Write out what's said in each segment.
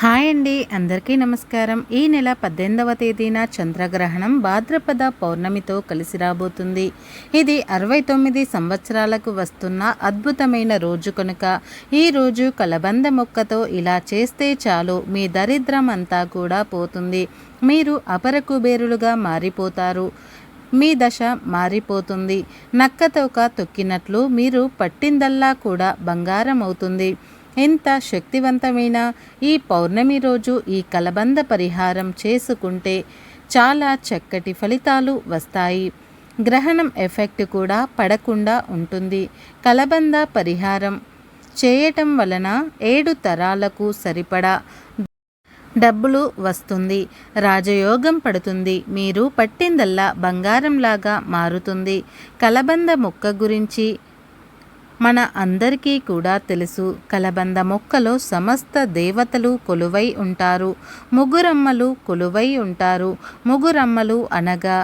Hi అండి అందరికీ నమస్కారం. ఈ నెల పద్దెనిమిదవ తేదీన చంద్రగ్రహణం భాద్రపద పౌర్ణమితో కలిసి రాబోతుంది. ఇది అరవై తొమ్మిది సంవత్సరాలకు వస్తున్న అద్భుతమైన రోజు కనుక. ఈ రోజు కలబంద మొక్కతో ఇలా చేస్తే చాలు మీ దరిద్రం అంతా కూడా పోతుంది. మీరు అపర కుబేరులుగా మారిపోతారు. మీ దశ మారిపోతుంది. నక్కతోక తొక్కినట్లు మీరు పట్టిందల్లా కూడా బంగారం అవుతుంది. ఎంత శక్తివంతమైన ఈ పౌర్ణమి రోజు ఈ కలబంద పరిహారం చేసుకుంటే చాలా చక్కటి ఫలితాలు వస్తాయి. గ్రహణం ఎఫెక్ట్ కూడా పడకుండా ఉంటుంది. కలబంద పరిహారం చేయటం వలన ఏడు తరాలకు సరిపడా డబ్బులు వస్తుంది. రాజయోగం పడుతుంది. మీరు పట్టిందల్లా బంగారంలాగా మారుతుంది. కలబంద మొక్క గురించి మన అందరికీ కూడా తెలుసు కలబంద మొక్కలో సమస్త దేవతలు కొలువై ఉంటారు ముగ్గురమ్మలు కొలువై ఉంటారు. ముగ్గురమ్మలు అనగా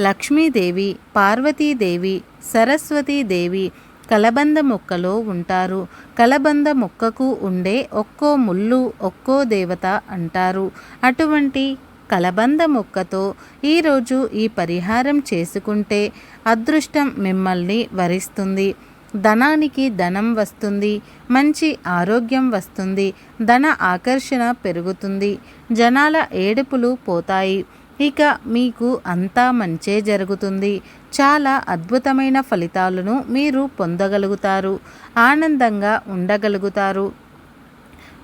లక్ష్మీదేవి పార్వతీదేవి సరస్వతీదేవి కలబంద మొక్కలో ఉంటారు. కలబంద మొక్కకు ఉండే ఒక్కో ముళ్ళు ఒక్కో దేవత అంటారు. అటువంటి కలబంద మొక్కతో ఈరోజు ఈ పరిహారం చేసుకుంటే అదృష్టం మిమ్మల్ని వరిస్తుంది. ధనానికి ధనం వస్తుంది మంచి ఆరోగ్యం వస్తుంది ధన ఆకర్షణ పెరుగుతుంది జనాల ఏడుపులు పోతాయి. ఇక మీకు అంతా మంచే జరుగుతుంది. చాలా అద్భుతమైన ఫలితాలను మీరు పొందగలుగుతారు ఆనందంగా ఉండగలుగుతారు.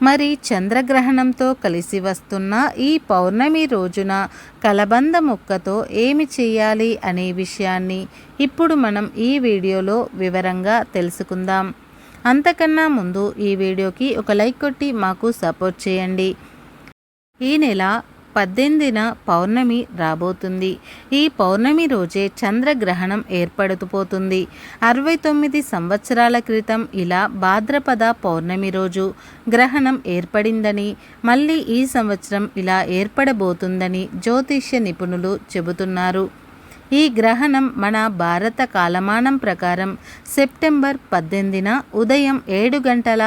మరి చంద్రగ్రహణంతో కలిసి వస్తున్న ఈ పౌర్ణమి రోజున కలబంద ముక్కతో ఏమి చేయాలి అనే విషయాన్ని ఇప్పుడు మనం ఈ వీడియోలో వివరంగా తెలుసుకుందాం. అంతకన్నా ముందు ఈ వీడియోకి ఒక లైక్ కొట్టి మాకు సపోర్ట్ చేయండి. ఈ నెల పద్దెనిమిదిన పౌర్ణమి రాబోతుంది. ఈ పౌర్ణమి రోజే చంద్రగ్రహణం ఏర్పడుతుపోతుంది అరవై తొమ్మిది సంవత్సరాల క్రితం ఇలా భాద్రపద పౌర్ణమి రోజు గ్రహణం ఏర్పడిందని మళ్ళీ ఈ సంవత్సరం ఇలా ఏర్పడబోతుందని జ్యోతిష్య నిపుణులు చెబుతున్నారు. ఈ గ్రహణం మన భారత కాలమానం ప్రకారం సెప్టెంబర్ పద్దెనిమిదిన ఉదయం ఏడు గంటల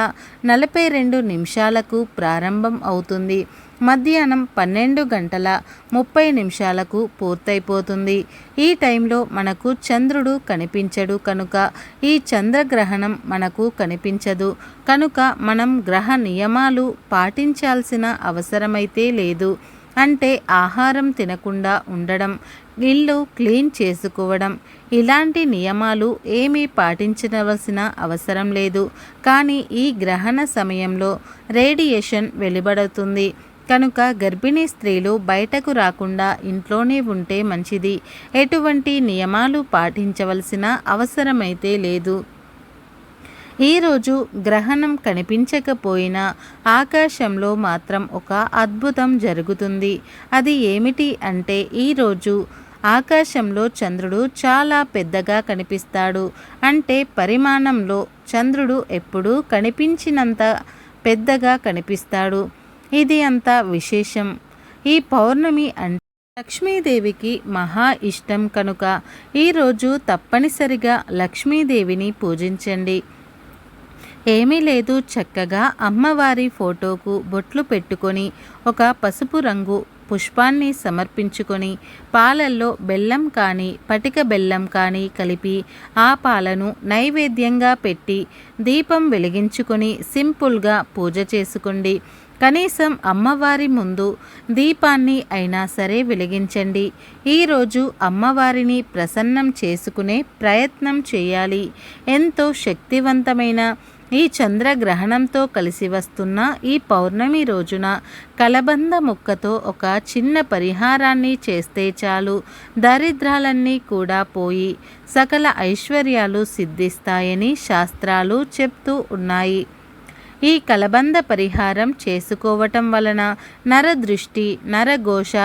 నలభై రెండు నిమిషాలకు ప్రారంభం అవుతుంది. మధ్యాహ్నం పన్నెండు గంటల ముప్పై నిమిషాలకు పూర్తయిపోతుంది. ఈ టైంలో మనకు చంద్రుడు కనిపించడు కనుక ఈ చంద్రగ్రహణం మనకు కనిపించదు. కనుక మనం గ్రహ నియమాలు పాటించాల్సిన అవసరమైతే లేదు. అంటే ఆహారం తినకుండా ఉండడం ఇల్లు క్లీన్ చేసుకోవడం ఇలాంటి నియమాలు ఏమీ పాటించవలసిన అవసరం లేదు. కానీ ఈ గ్రహణ సమయంలో రేడియేషన్ వెలువడుతుంది. కనుక గర్భిణీ స్త్రీలు బయటకు రాకుండా ఇంట్లోనే ఉంటే మంచిది. ఎటువంటి నియమాలు పాటించవలసిన అవసరమైతే లేదు. ఈరోజు గ్రహణం కనిపించకపోయినా ఆకాశంలో మాత్రం ఒక అద్భుతం జరుగుతుంది. అది ఏమిటి అంటే ఈరోజు ఆకాశంలో చంద్రుడు చాలా పెద్దగా కనిపిస్తాడు. అంటే పరిమాణంలో చంద్రుడు ఎప్పుడూ కనిపించినంత పెద్దగా కనిపిస్తాడు. ఇది అంత విశేషం. ఈ పౌర్ణమి అంటే లక్ష్మీదేవికి మహా ఇష్టం కనుక ఈరోజు తప్పనిసరిగా లక్ష్మీదేవిని పూజించండి. ఏమీ లేదు చక్కగా అమ్మవారి ఫోటోకు బొట్లు పెట్టుకొని ఒక పసుపు రంగు పుష్పాన్ని సమర్పించుకొని పాలల్లో బెల్లం కానీ పటిక బెల్లం కానీ కలిపి ఆ పాలను నైవేద్యంగా పెట్టి దీపం వెలిగించుకొని సింపుల్గా పూజ చేసుకోండి. కనీసం అమ్మవారి ముందు దీపాన్ని అయినా సరే వెలిగించండి. ఈరోజు అమ్మవారిని ప్రసన్నం చేసుకునే ప్రయత్నం చేయాలి. ఎంతో శక్తివంతమైన ఈ చంద్రగ్రహణంతో కలిసి వస్తున్న ఈ పౌర్ణమి రోజున కలబంద ముక్కతో ఒక చిన్న పరిహారాన్ని చేస్తే చాలు. దరిద్రాలన్నీ కూడా పోయి సకల ఐశ్వర్యాలు సిద్ధిస్తాయని శాస్త్రాలు చెప్తూ ఉన్నాయి. ఈ కలబంద పరిహారం చేసుకోవటం వలన నరదృష్టి నరఘోష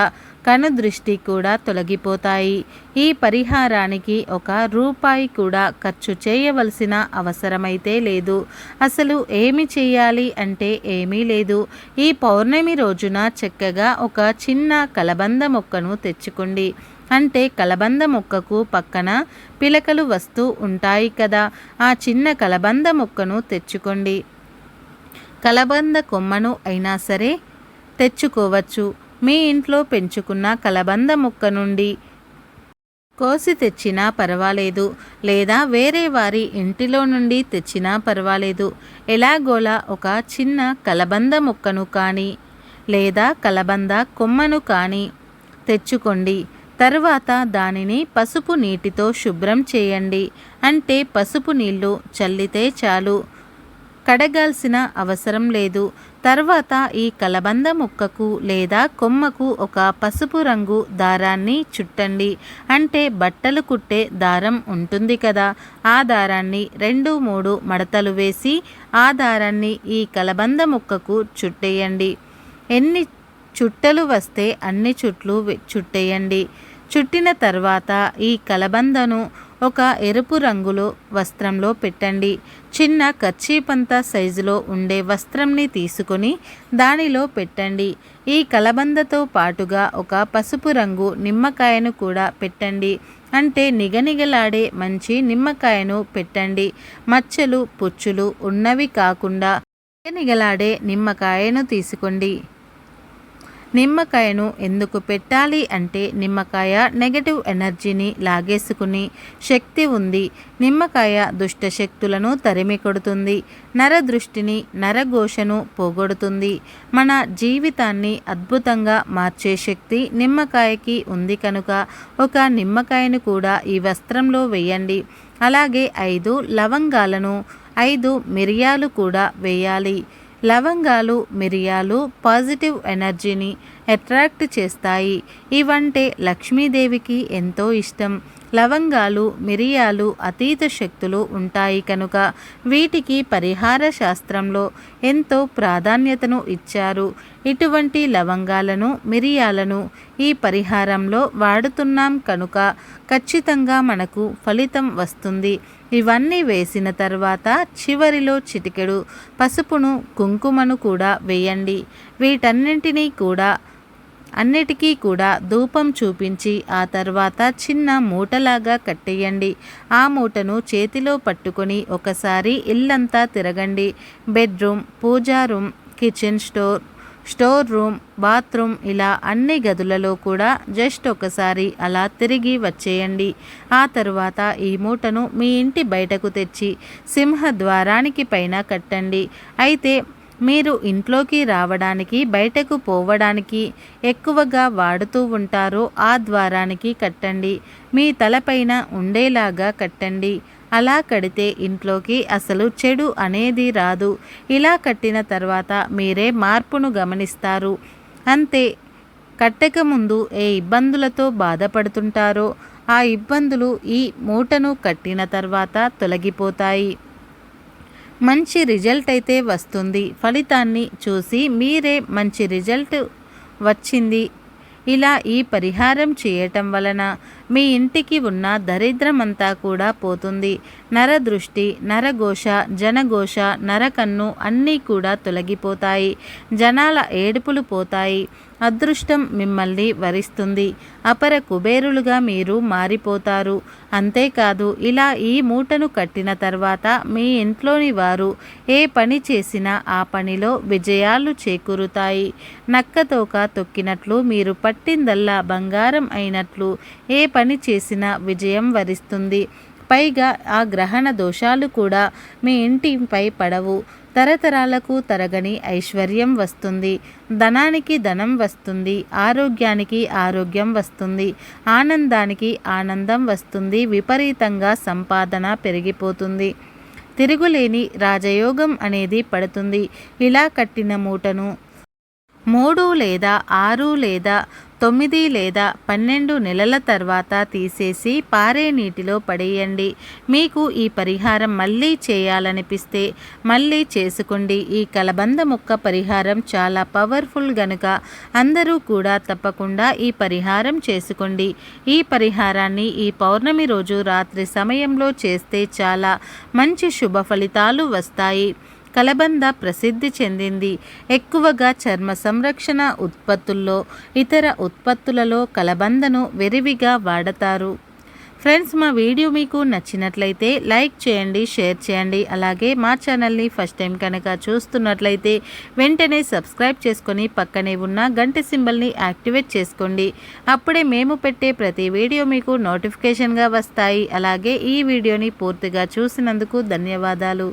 కను దృష్టి కూడా తొలగిపోతాయి. ఈ పరిహారానికి ఒక రూపాయి కూడా ఖర్చు చేయవలసిన అవసరమైతే లేదు. అసలు ఏమి చేయాలి అంటే ఏమీ లేదు. ఈ పౌర్ణమి రోజున చక్కగా ఒక చిన్న కలబంద మొక్కను తెచ్చుకోండి. అంటే కలబంద మొక్కకు పక్కన పిలకలు వస్తూ ఉంటాయి కదా. ఆ చిన్న కలబంద మొక్కను తెచ్చుకోండి. కలబంద కొమ్మను అయినా సరే తెచ్చుకోవచ్చు. మీ ఇంట్లో పెంచుకున్న కలబంద మొక్క నుండి కోసి తెచ్చినా పర్వాలేదు లేదా వేరే వారి ఇంటిలో నుండి తెచ్చినా పర్వాలేదు. ఎలాగోలా ఒక చిన్న కలబంద మొక్కను కానీ లేదా కలబంద కొమ్మను కానీ తెచ్చుకోండి. తర్వాత దానిని పసుపు నీటితో శుభ్రం చేయండి. అంటే పసుపు నీళ్ళు చల్లితే చాలు. కడగాల్సిన అవసరం లేదు. తర్వాత ఈ కలబంద ముక్కకు లేదా కొమ్మకు ఒక పసుపు రంగు దారాన్ని చుట్టండి. అంటే బట్టలు కుట్టే దారం ఉంటుంది కదా. ఆ దారాన్ని రెండు మూడు మడతలు వేసి ఆ దారాన్ని ఈ కలబంద ముక్కకు చుట్టేయండి. ఎన్ని చుట్టలు వస్తే అన్ని చుట్లు చుట్టేయండి. చుట్టిన తర్వాత ఈ కలబందను ఒక ఎరుపు రంగులో వస్త్రంలో పెట్టండి. చిన్న కర్చీపంత సైజులో ఉండే వస్త్రంని తీసుకొని దానిలో పెట్టండి. ఈ కలబందతో పాటుగా ఒక పసుపు రంగు నిమ్మకాయను కూడా పెట్టండి. అంటే నిగనిగలాడే మంచి నిమ్మకాయను పెట్టండి. మచ్చలు పుచ్చులు ఉన్నవి కాకుండా నిగనిగలాడే నిమ్మకాయను తీసుకోండి. నిమ్మకాయను ఎందుకు పెట్టాలి అంటే నిమ్మకాయ నెగటివ్ ఎనర్జీని లాగేసుకుని శక్తి ఉంది. నిమ్మకాయ దుష్ట శక్తులను తరిమి కొడుతుంది. నర దృష్టిని నరఘోషను పోగొడుతుంది. మన జీవితాన్ని అద్భుతంగా మార్చే శక్తి నిమ్మకాయకి ఉంది కనుక ఒక నిమ్మకాయను కూడా ఈ వస్త్రంలో వేయండి. అలాగే ఐదు లవంగాలను ఐదు మిరియాలు కూడా వేయాలి. లవంగాలు మిరియాలు పాజిటివ్ ఎనర్జీని అట్రాక్ట్ చేస్తాయి. ఇవంటే లక్ష్మీదేవికి ఎంతో ఇష్టం. లవంగాలు మిరియాలు అతీత శక్తులు ఉంటాయి కనుక వీటికి పరిహార శాస్త్రంలో ఎంతో ప్రాధాన్యతను ఇచ్చారు. ఇటువంటి లవంగాలను మిరియాలను ఈ పరిహారంలో వాడుతున్నాం కనుక ఖచ్చితంగా మనకు ఫలితం వస్తుంది. ఇవన్నీ వేసిన తర్వాత చివరిలో చిటికెడు పసుపును కుంకుమను కూడా వేయండి. వీటన్నింటినీ కూడా అన్నిటికీ కూడా ధూపం చూపించి ఆ తర్వాత చిన్న మూటలాగా కట్టేయండి. ఆ మూటను చేతిలో పట్టుకొని ఒకసారి ఇల్లంతా తిరగండి. Bedroom puja room kitchen store store room bathroom ఇలా అన్ని గదులలో కూడా జస్ట్ ఒకసారి అలా తిరిగి వచ్చేయండి. ఆ తరువాత ఈ మూటను మీ ఇంటి బయటకు తెచ్చి సింహ ద్వారానికి పైన కట్టండి. అయితే మీరు ఇంట్లోకి రావడానికి బయటకు పోవడానికి ఎక్కువగా వాడుతూ ఉంటారో ఆ ద్వారానికి కట్టండి. మీ తలపైన ఉండేలాగా కట్టండి. అలా కడితే ఇంట్లోకి అసలు చెడు అనేది రాదు. ఇలా కట్టిన తర్వాత మీరే మార్పును గమనిస్తారు. అంతే. కట్టక ముందు ఏ ఇబ్బందులతో బాధపడుతుంటారో ఆ ఇబ్బందులు ఈ మూటను కట్టిన తర్వాత తొలగిపోతాయి. మంచి రిజల్ట్ అయితే వస్తుంది. ఫలితాన్ని చూసి మీరే మంచి రిజల్ట్ వచ్చింది. ఇలా ఈ పరిహారం చేయటం వలన మీ ఇంటికి ఉన్న దరిద్రమంతా కూడా పోతుంది. నరదృష్టి నరఘోష జనఘోష నరకన్ను అన్నీ కూడా తొలగిపోతాయి. జనాల ఏడుపులు పోతాయి. అదృష్టం మిమ్మల్ని వరిస్తుంది. అపర కుబేరులుగా మీరు మారిపోతారు. అంతేకాదు ఇలా ఈ మూటను కట్టిన తర్వాత మీ ఇంట్లోని వారు ఏ పని చేసినా ఆ పనిలో విజయాలు చేకూరుతాయి. నక్కతోక తొక్కినట్లు మీరు పట్టిందల్లా బంగారం అయినట్లు ఏ పని చేసినా విజయం వరిస్తుంది. పైగా ఆ గ్రహణ దోషాలు కూడా మీ ఇంటిపై పడవు. తరతరాలకు తరగని ఐశ్వర్యం వస్తుంది. ధనానికి ధనం వస్తుంది. ఆరోగ్యానికి ఆరోగ్యం వస్తుంది. ఆనందానికి ఆనందం వస్తుంది. విపరీతంగా సంపాదన పెరిగిపోతుంది. తిరుగులేని రాజయోగం అనేది పడుతుంది. ఇలా కట్టిన మూటను మూడు లేదా ఆరు లేదా తొమ్మిది లేదా పన్నెండు నెలల తర్వాత తీసేసి పారే నీటిలో పడేయండి. మీకు ఈ పరిహారం మళ్ళీ చేయాలనిపిస్తే మళ్ళీ చేసుకోండి. ఈ కలబంద మొక్క పరిహారం చాలా పవర్ఫుల్ గనుక అందరూ కూడా తప్పకుండా ఈ పరిహారం చేసుకోండి. ఈ పరిహారాన్ని ఈ పౌర్ణమి రోజు రాత్రి సమయంలో చేస్తే చాలా మంచి శుభ ఫలితాలు వస్తాయి. కలబంద ప్రసిద్ధి చెందింది. ఎక్కువగా చర్మ సంరక్షణ ఉత్పత్తుల్లో ఇతర ఉత్పత్తులలో కలబందను విరివిగా వాడతారు. ఫ్రెండ్స్ మా వీడియో మీకు నచ్చినట్లయితే లైక్ చేయండి షేర్ చేయండి. అలాగే మా ఛానల్ని ఫస్ట్ టైం కనుక చూస్తున్నట్లయితే వెంటనే సబ్స్క్రైబ్ చేసుకొని పక్కనే ఉన్న గంట సింబల్ని యాక్టివేట్ చేసుకోండి. అప్పుడే మేము పెట్టే ప్రతి వీడియో మీకు నోటిఫికేషన్గా వస్తాయి. అలాగే ఈ వీడియోని పూర్తిగా చూసినందుకు ధన్యవాదాలు.